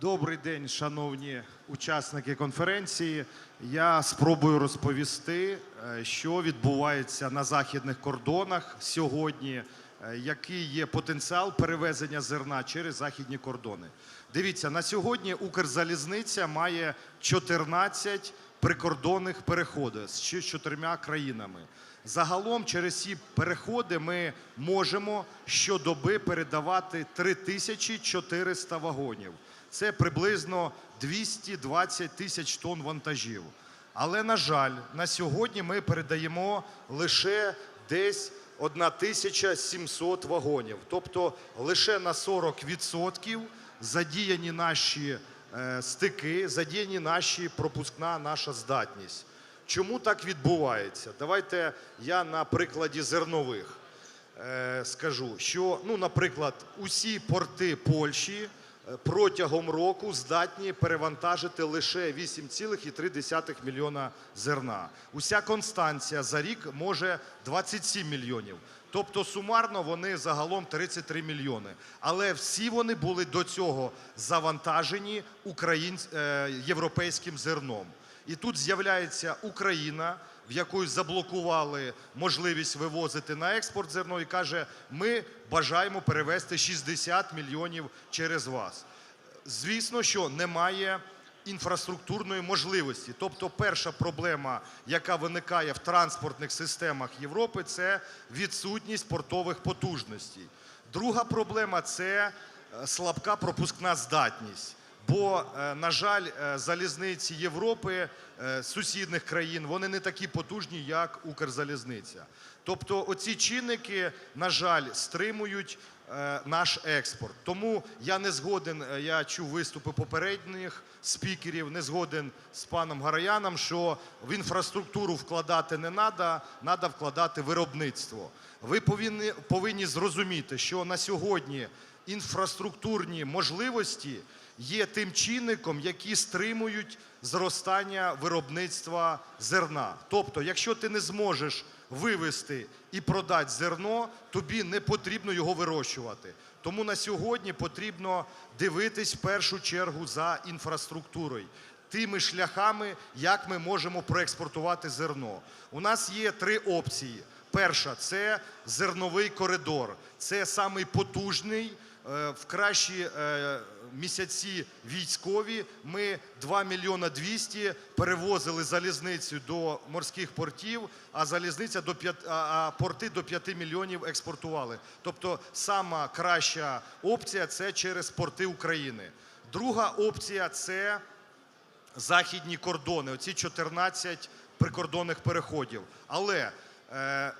Добрий день, шановні учасники конференції. Я спробую розповісти, е, що відбувається на західних кордонах сьогодні, е, який є потенціал перевезення зерна через західні кордони. Дивіться, на сьогодні Укрзалізниця має 14 прикордонних переходів з чотирма країнами. Загалом через ці переходи ми можемо щодоби передавати 3400 вагонів. Це приблизно 220 тисяч тонн вантажів. Але, на жаль, на сьогодні ми передаємо лише десь 1700 вагонів. Тобто лише на 40% задіяні наші е, стики, задіяні наші пропускна наша здатність. Чому так відбувається? Давайте я на прикладі зернових е, скажу, що, ну, наприклад, усі порти Польщі протягом року здатні перевантажити лише 8,3 мільйона зерна. Уся Констанція за рік може 27 мільйонів. Тобто сумарно вони загалом 33 мільйони. Але всі вони були до цього завантажені україн... е, європейським зерном. І тут з'являється Україна, в якої заблокували можливість вивозити на експорт зерно, і каже: ми бажаємо перевезти 60 мільйонів через вас. Звісно, що немає інфраструктурної можливості. Тобто, перша проблема, яка виникає в транспортних системах Європи, це відсутність портових потужностей. Друга проблема це е, слабка пропускна здатність. Бо, е, на жаль, е, залізниці Європи, е, сусідних країн, вони не такі потужні, як Укрзалізниця. Тобто, оці чинники, на жаль, стримують наш експорт. Тому я не згоден, я чув виступи попередніх спікерів, не згоден з паном Гараяном, що в інфраструктуру вкладати не треба, треба вкладати виробництво. Ви повинні, повинні зрозуміти, що на сьогодні інфраструктурні можливості є тим чинником, які стримують зростання виробництва зерна. Тобто, якщо ти не зможеш вивести і продати зерно, тобі не потрібно його вирощувати. Тому на сьогодні потрібно дивитись в першу чергу за інфраструктурою. Тими шляхами, як ми можемо проекспортувати зерно. У нас є три опції. Перша це зерновий коридор. Це самий. Е, В кращі е, місяці військові ми 2 мільйона 200 перевозили залізницю до морських портів, а залізниця до 5, а- порти до 5 мільйонів експортували. Тобто сама краща опція це через порти України. Друга опція це західні кордони, оці 14 прикордонних переходів. Але е,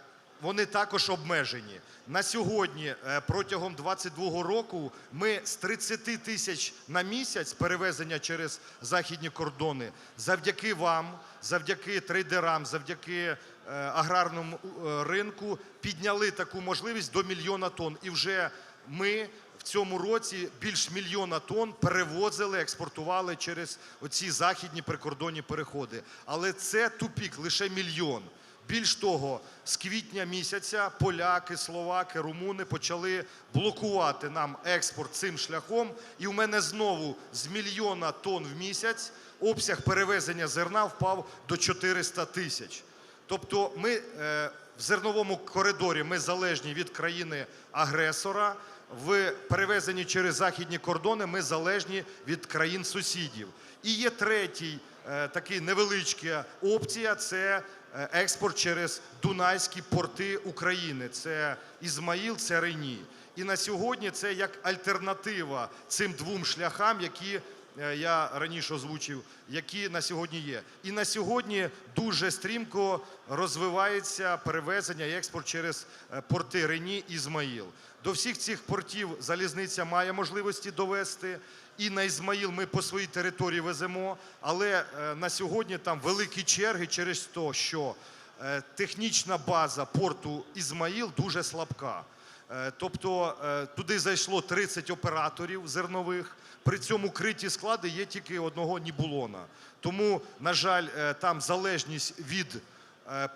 вони також обмежені. На сьогодні, е, протягом 2022 року, ми з 30 тисяч на місяць перевезення через західні кордони завдяки вам, завдяки трейдерам, завдяки е, аграрному е, ринку підняли таку можливість до мільйона тонн. І вже ми в цьому році більш мільйона тонн перевозили, експортували через оці західні прикордонні переходи. Але це тупік, лише мільйон. Більш того, з квітня місяця поляки, словаки, румуни почали блокувати нам експорт цим шляхом. І в мене знову з мільйона тонн в місяць обсяг перевезення зерна впав до 400 тисяч. Тобто ми е, в зерновому коридорі ми залежні від країни-агресора. В перевезенні через західні кордони ми залежні від країн сусідів. І є третій е, такий невеличка опція це е, експорт через Дунайські порти України. Це Ізмаїл, це Рені. І на сьогодні це як альтернатива цим двом шляхам, які я раніше озвучив, які на сьогодні є. І на сьогодні дуже стрімко розвивається перевезення і експорт через е, порти Рені Ізмаїл. До всіх цих портів залізниця має можливості довести. І на Ізмаїл ми по своїй території веземо, але е, на сьогодні там великі черги через те, що е, технічна база порту Ізмаїл дуже слабка. Е, Тобто е, туди зайшло 30 операторів зернових. При цьому криті склади є тільки одного нібулона. Тому, на жаль, е, там залежність від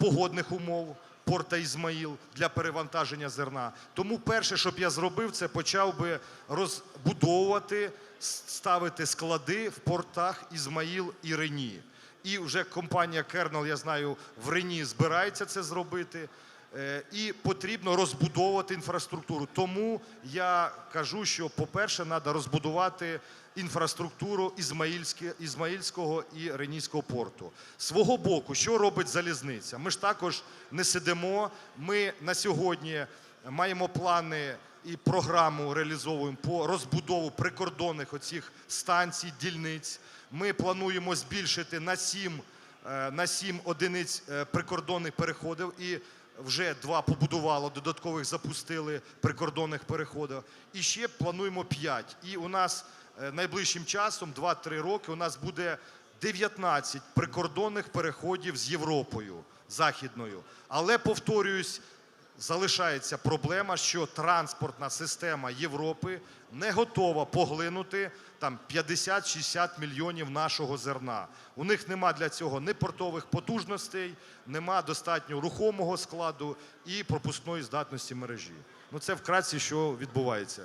погодних умов. порта Ізмаїл для перевантаження зерна. Тому перше, що б я зробив, це почав би розбудовувати, ставити склади в портах Ізмаїл і Рені. І вже компанія Кернел, я знаю, в Рені збирається це зробити. Е, І потрібно розбудовувати інфраструктуру. Тому я кажу, що, по-перше, треба розбудувати інфраструктуру Ізмаїльського і Ренійського порту. Свого боку, що робить залізниця? Ми ж також не сидимо. Ми на сьогодні маємо плани і програму реалізовуємо по розбудову прикордонних оцих станцій, дільниць. Ми плануємо збільшити на 7, на 7 одиниць е, прикордонних переходів і вже два побудувало, додаткових запустили прикордонних переходів. І ще плануємо п'ять. І у нас е, найближчим часом, 2-3 роки, у нас буде 19 прикордонних переходів з Європою західною. Але повторююсь, залишається проблема, що транспортна система Європи не готова поглинути там 50-60 мільйонів нашого зерна. У них нема для цього ні портових потужностей, нема достатньо рухомого складу і пропускної здатності мережі. Ну це вкратці, що відбувається.